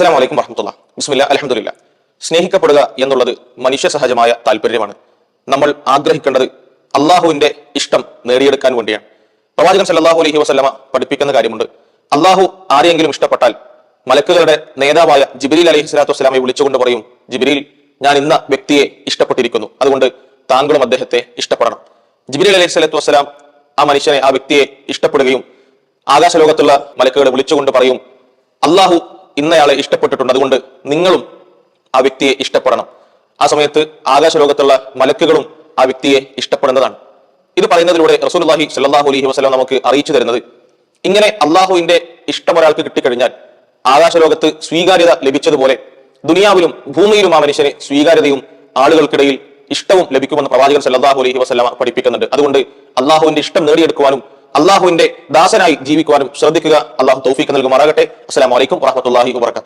അസ്സലാം വലൈക്കും വറഹമുല്ല ബിസ്മില്ല അലഹമുല്ല സ്നേഹിക്കപ്പെടുക എന്നുള്ളത് മനുഷ്യ സഹജമായ താല്പര്യമാണ്. നമ്മൾ ആഗ്രഹിക്കേണ്ടത് അള്ളാഹുവിന്റെ ഇഷ്ടം നേടിയെടുക്കാൻ വേണ്ടിയാണ്. പ്രവാചകൻ സല്ലാഹു അലഹി വസ്ലമ പഠിപ്പിക്കുന്ന കാര്യമുണ്ട്. അള്ളാഹു ആരെയെങ്കിലും ഇഷ്ടപ്പെട്ടാൽ മലക്കുകളുടെ നേതാവായ ജിബിരിൽ അലഹി സ്വലാത്തു വസ്സലാമെ വിളിച്ചുകൊണ്ട് പറയും ജിബിരിൽ ഞാൻ ഇന്ന വ്യക്തിയെ ഇഷ്ടപ്പെട്ടിരിക്കുന്നു. അതുകൊണ്ട് താങ്കളും അദ്ദേഹത്തെ ഇഷ്ടപ്പെടണം. ജിബിരിൽ അലഹി സ്വലാത്തു വസ്സലാം ആ മനുഷ്യനെ ആ വ്യക്തിയെ ഇഷ്ടപ്പെടുകയും ആകാശലോകത്തുള്ള മലക്കുകളെ വിളിച്ചുകൊണ്ട് പറയും അള്ളാഹു ഇന്നയാളെ ഇഷ്ടപ്പെട്ടിട്ടുണ്ട്. അതുകൊണ്ട് നിങ്ങളും ആ വ്യക്തിയെ ഇഷ്ടപ്പെടണം. ആ സമയത്ത് ആകാശലോകത്തുള്ള മലക്കുകളും ആ വ്യക്തിയെ ഇഷ്ടപ്പെടുന്നതാണ്. ഇത് പറയുന്നതിലൂടെ റസൂലുള്ളാഹി സ്വല്ലല്ലാഹു അലൈഹി വസല്ലം നമുക്ക് അറിയിച്ചു തരുന്നത് ഇങ്ങനെ അള്ളാഹുവിന്റെ ഇഷ്ടം ഒരാൾക്ക് കിട്ടിക്കഴിഞ്ഞാൽ ആകാശലോകത്ത് സ്വീകാര്യത ലഭിച്ചതുപോലെ ദുനിയാവിലും ഭൂമിയിലും ആ മനുഷ്യന് സ്വീകാര്യതയും ആളുകൾക്കിടയിൽ ഇഷ്ടവും ലഭിക്കുമെന്ന് പ്രവാചകൻ സല്ലല്ലാഹു അലൈഹി വസ്ലാം പഠിപ്പിക്കുന്നുണ്ട്. അതുകൊണ്ട് അള്ളാഹുവിന്റെ ഇഷ്ടം നേടിയെടുക്കുവാനും അള്ളാഹുവിന്റെ ദാസനായി ജീവിക്കുവാനും ശ്രദ്ധിക്കുക. അള്ളാഹു തൗഫീഖ് നൽകുമാറാകട്ടെ. അസ്സലാമു അലൈക്കും വറഹ്മത്തുള്ളാഹി വബറകാതുഹു.